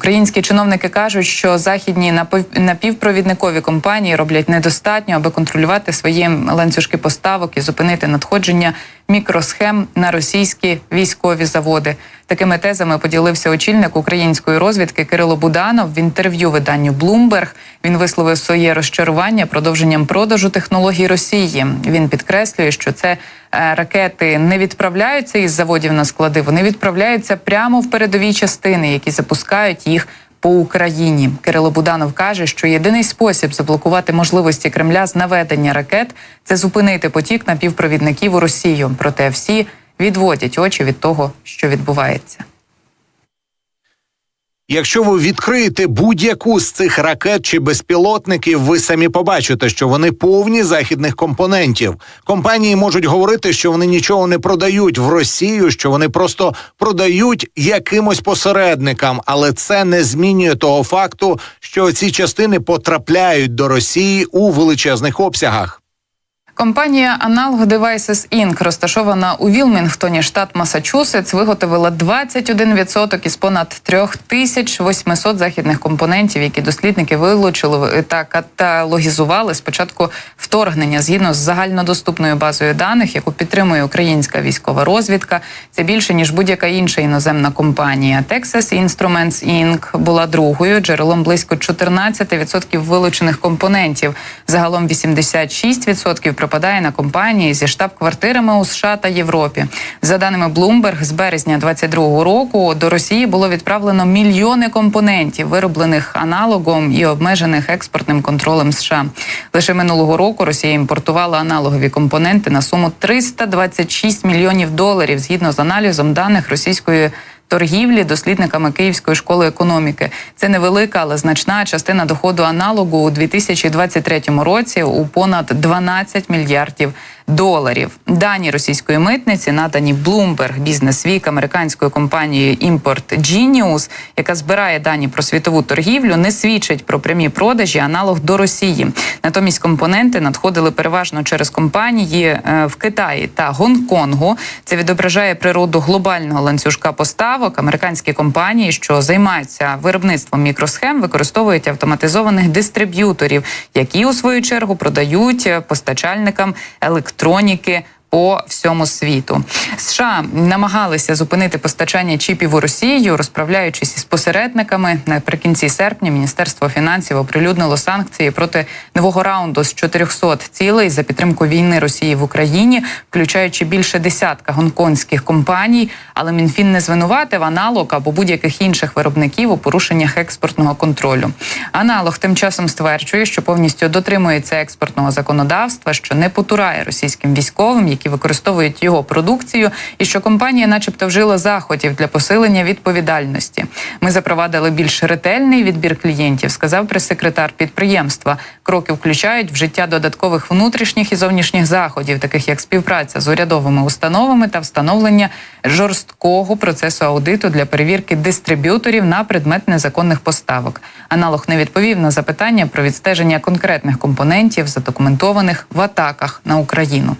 Українські чиновники кажуть, що західні напівпровідникові компанії роблять недостатньо, аби контролювати свої ланцюжки поставок і зупинити надходження мікросхем на російські військові заводи. Такими тезами поділився очільник української розвідки Кирило Буданов в інтерв'ю виданню Bloomberg. Він висловив своє розчарування продовженням продажу технологій Росії. Він підкреслює, що це е, ракети не відправляються із заводів на склади, вони відправляються прямо в передові частини, які запускають їх. По Україні Кирило Буданов каже, що єдиний спосіб заблокувати можливості Кремля з наведення ракет це зупинити потік напівпровідників у Росію. Проте всі відводять очі від того, що відбувається. Якщо ви відкриєте будь-яку з цих ракет чи безпілотників, ви самі побачите, що вони повні західних компонентів. Компанії можуть говорити, що вони нічого не продають в Росію, що вони просто продають якимось посередникам, але це не змінює того факту, що ці частини потрапляють до Росії у величезних обсягах. Компанія Analog Devices Inc., розташована у Вілмінгтоні, штат Масачусетс, виготовила 21% із понад 3800 західних компонентів, які дослідники вилучили та каталогізували з початку вторгнення згідно з загальнодоступною базою даних, яку підтримує українська військова розвідка. Це більше ніж будь-яка інша іноземна компанія. Texas Instruments Inc. була другою джерелом близько 14% вилучених компонентів. Загалом 86% припадає на компанії зі штаб-квартирами у США та Європі. За даними Bloomberg, з березня 2022 року до Росії було відправлено мільйони компонентів, вироблених аналогом і обмежених експортним контролем США. Лише минулого року Росія імпортувала аналогові компоненти на суму 326 мільйонів доларів згідно з аналізом даних російської. Торгівлі дослідниками Київської школи економіки. Це невелика, але значна частина доходу аналогу у 2023 році у понад 12 мільярдів доларів. Дані російської митниці надані Bloomberg Business Week американською компанією Import Genius, яка збирає дані про світову торгівлю, не свідчить про прямі продажі аналог до Росії. Натомість компоненти надходили переважно через компанії е, в Китаї та Гонконгу. Це відображає природу глобального ланцюжка поставок. Американські компанії, що займаються виробництвом мікросхем, використовують автоматизованих дистриб'юторів, які у свою чергу продають е, постачальникам електроніки. По всьому світу США намагалися зупинити постачання чіпів у Росію, розправляючись із посередниками. Наприкінці серпня Міністерство фінансів оприлюднило санкції проти нового раунду з 400 цілей за підтримку війни Росії в Україні, включаючи більше десятка гонконгських компаній. Але МінФін не звинуватив аналог або будь-яких інших виробників у порушеннях експортного контролю. Аналог тим часом стверджує, що повністю дотримується експортного законодавства, що не потурає російським військовим, які використовують його продукцію, і що компанія, начебто, вжила заходів для посилення відповідальності. Ми запровадили більш ретельний відбір клієнтів, сказав прес-секретар підприємства. Кроки включають вжиття додаткових внутрішніх і зовнішніх заходів, таких як співпраця з урядовими установами та встановлення жорсткого процесу аудиту для перевірки дистриб'юторів на предмет незаконних поставок. Аналог не відповів на запитання про відстеження конкретних компонентів, задокументованих в атаках на Україну.